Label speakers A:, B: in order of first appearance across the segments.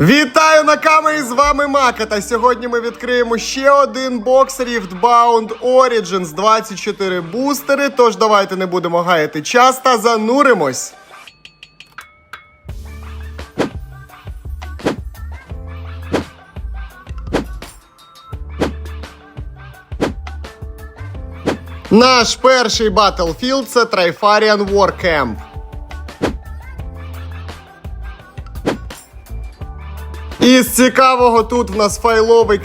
A: Вітаю на камері! З вами Мака. Та сьогодні ми відкриємо ще один бокс Riftbound Origins 24 бустери. Тож давайте не будемо гаяти час та зануримось. Наш перший Battlefield це Trifarian Warcamp. Із цікавого тут в нас файловий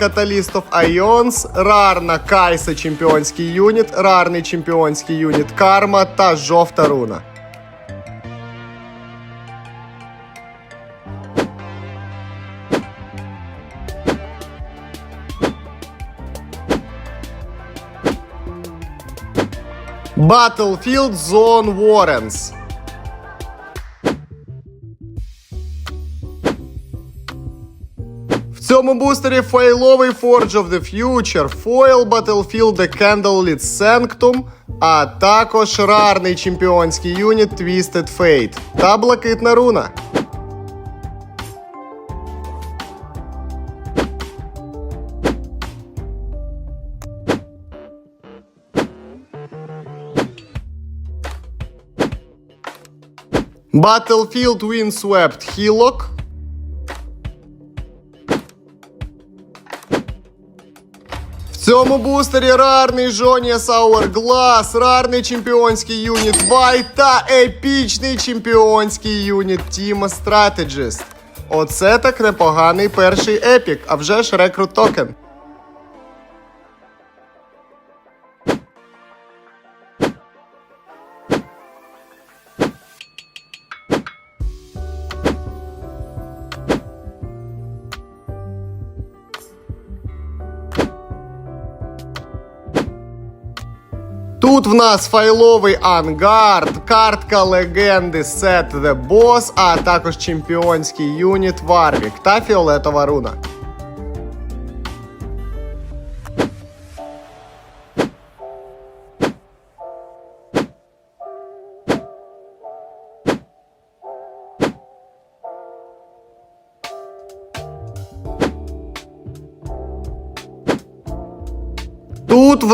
A: of Ions, рарна Кайса чемпіонський юніт, рарний чемпіонський юніт Карма та жовта руна. Battlefield Zone Warrens. Цьому бустері файловий Forge of the Future, фойл Battlefield The Candlelit Sanctum, а також рарний чемпіонський юніт Twisted Fate та блакитна руна. Battlefield Windswept Hillock. Цьому бустері рарний Жоніас Hourglass, рарний чемпіонський юніт Вайт та епічний чемпіонський юніт Тіма Strategist. Оце так непоганий перший епік, а вже ж рекрут токен. Тут в нас файловий ангард, картка легенди Set the Boss, а також чемпіонський юніт Варвік та фіолетова руна.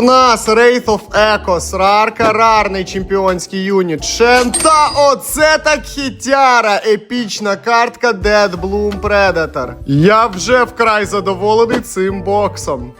A: Нас Wraith of Echoes, рарка, рарний чемпіонський юніт Шента, оце так хітяра! Епічна картка Dead Bloom Predator. Я вже вкрай задоволений цим боксом.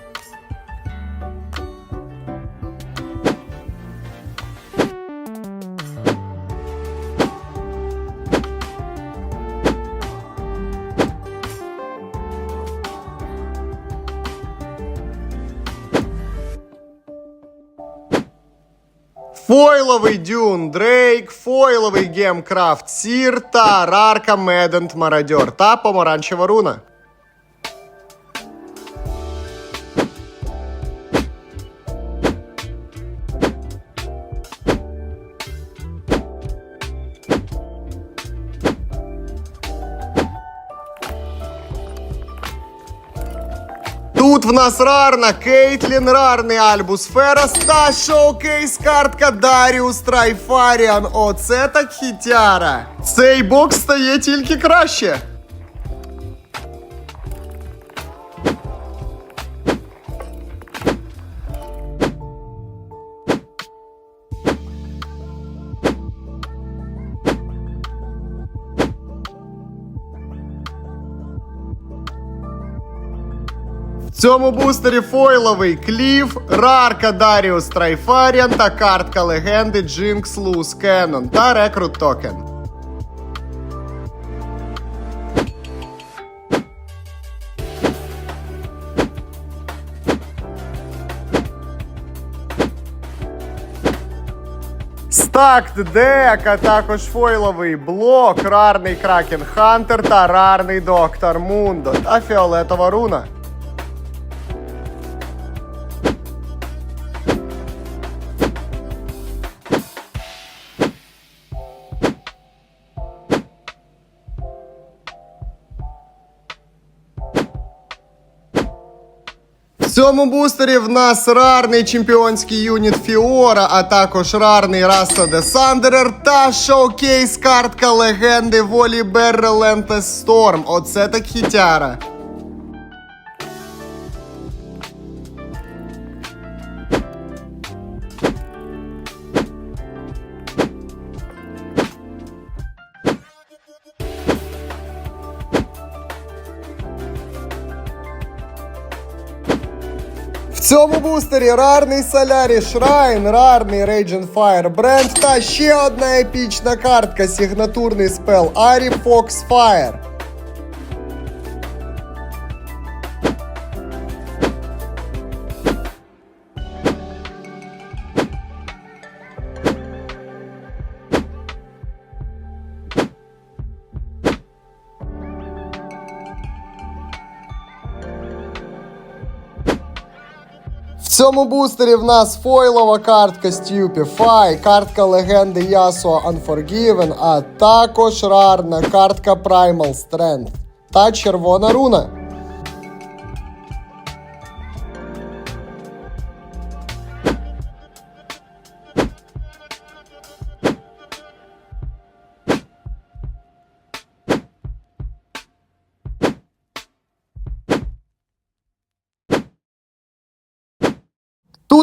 A: Фойловий Дюн Дрейк, фойловий Гемкрафт Сір та рарка Медент Мародьор та помаранчева руна. Тут в нас рарна Кейтлін, рарний Альбус Ферас та шоукейс картка Даріус Трайфаріан. Оце так хітяра. Цей бокс стає тільки краще. Цьому бустері фойловий Кліф, рарка Даріус Трайфаріан та картка легенди Джинкс Луз Кеннон та рекрут токен. Стакт дек, а також фойловий блок, рарний Кракен Хантер та рарний Доктор Мундо та фіолетова руна. Цьому бустері в нас рарний чемпіонський юніт Фіора, а також рарний Раса де Сандерер та шоукейс картка легенди Волі Берреленте Сторм. Оце так хітяра. Цьому бустері рарний Солярі Шрайн, рарний Raging Fire бренд та ще одна епічна картка, сігнатурний спел Арі Fox Fire. Цьому бустері в нас фойлова картка Stupefy, картка легенди Yasuo Unforgiven, а також рарна картка Primal Strength та червона руна.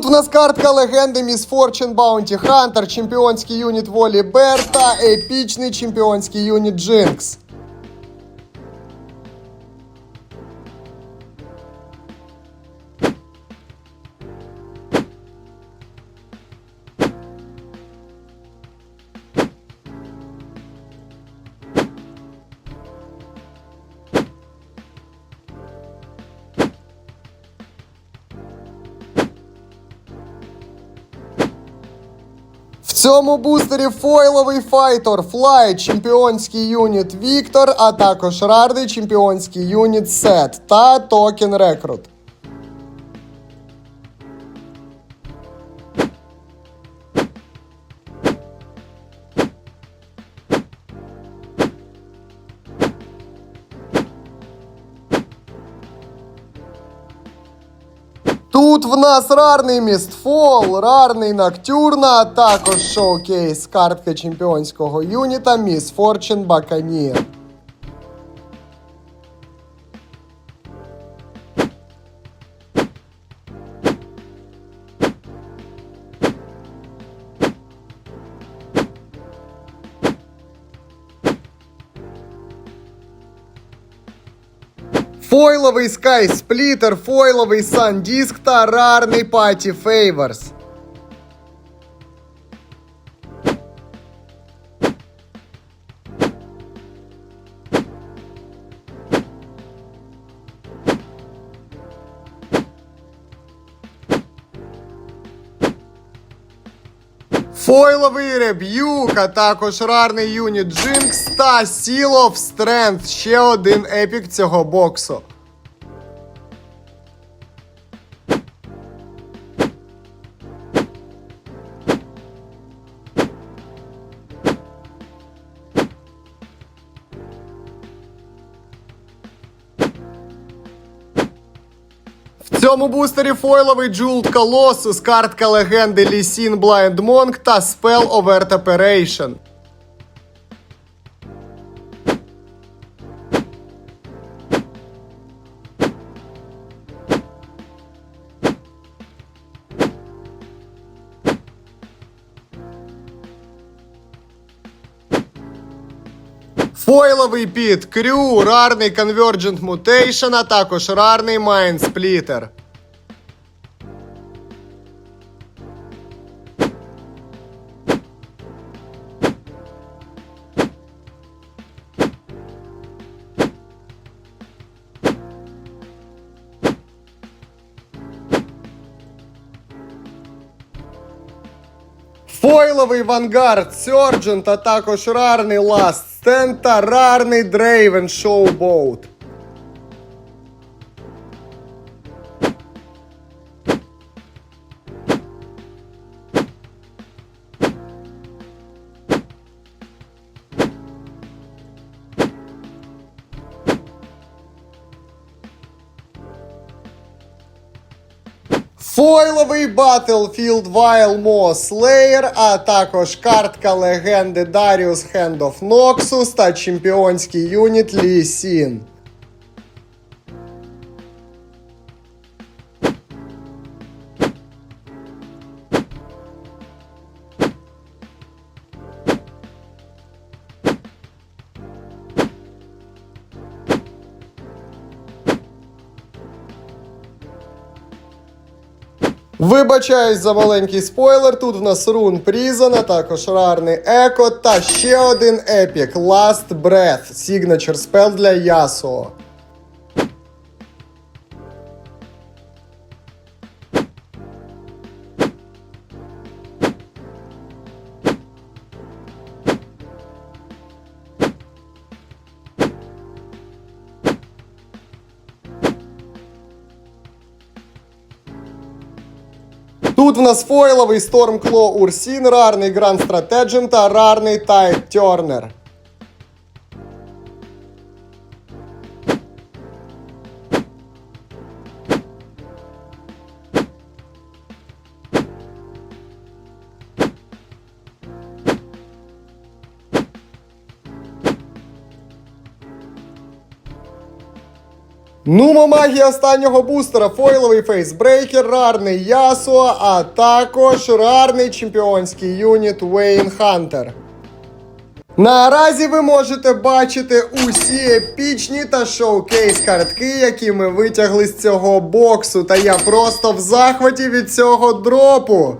A: Нас картка легенди Miss Fortune Bounty Hunter, чемпіонський юніт Волі Берта, епічний чемпіонський юніт Jinx. Цьому бустері фойловий файтер Флай, чемпіонський юніт Віктор, а також рарний чемпіонський юніт Сет та токен Рекрут. Тут в нас рарний містфол, рарний Ноктюрна, а також шоукейс, картка чемпіонського юніта Міс Форчин Баканір. Фойловий Sky Splitter, фойловий SanDisk та рарний Patty Favors. Фойловий реб'юк, а також рарний юніт Джинкс та Seal of Strength. Ще один епік цього боксу. Цьому бустері фойловий Джулд Колосус, картка легенди Лісін Blind Monk та Spell Overt Operation. Фойловий піт Крю, рарний Convergent Mutation, а також рарний Mind Splitter. Фойловий Вангард Сьорджент, а також рарний ласт, стента, та рарний Дрейвен Showboat. Фойловий Battlefield Wild Moss Slayer, а також картка легенди Darius Hand of Noxus та чемпіонський юніт Лі Сін. Вибачаюсь за маленький спойлер. Тут в нас рун Прізана, також рарний Еко та ще один епік Last Breath Signature Spell для Ясуо. Тут в нас фойловий Stormclaw Урсін, рарний Grand Stratagem та рарний Tide Turner. Нумо магія останнього бустера, фойловий фейсбрейкер, рарний Ясуа, а також рарний чемпіонський юніт Вейн Хантер. Наразі ви можете бачити усі епічні та шоукейс картки, які ми витягли з цього боксу. Та я просто в захваті від цього дропу.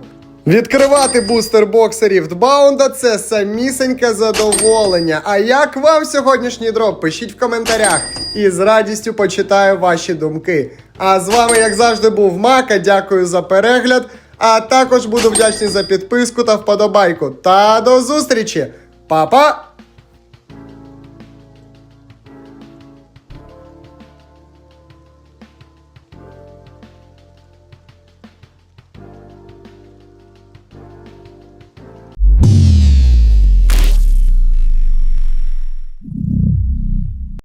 A: Відкривати бустер боксерів Дбаунда це самісеньке задоволення. А як вам сьогоднішній дроп? Пишіть в коментарях і з радістю почитаю ваші думки. А з вами, як завжди, був Мака. Дякую за перегляд. А також буду вдячний за підписку та вподобайку. Та до зустрічі! Па-па!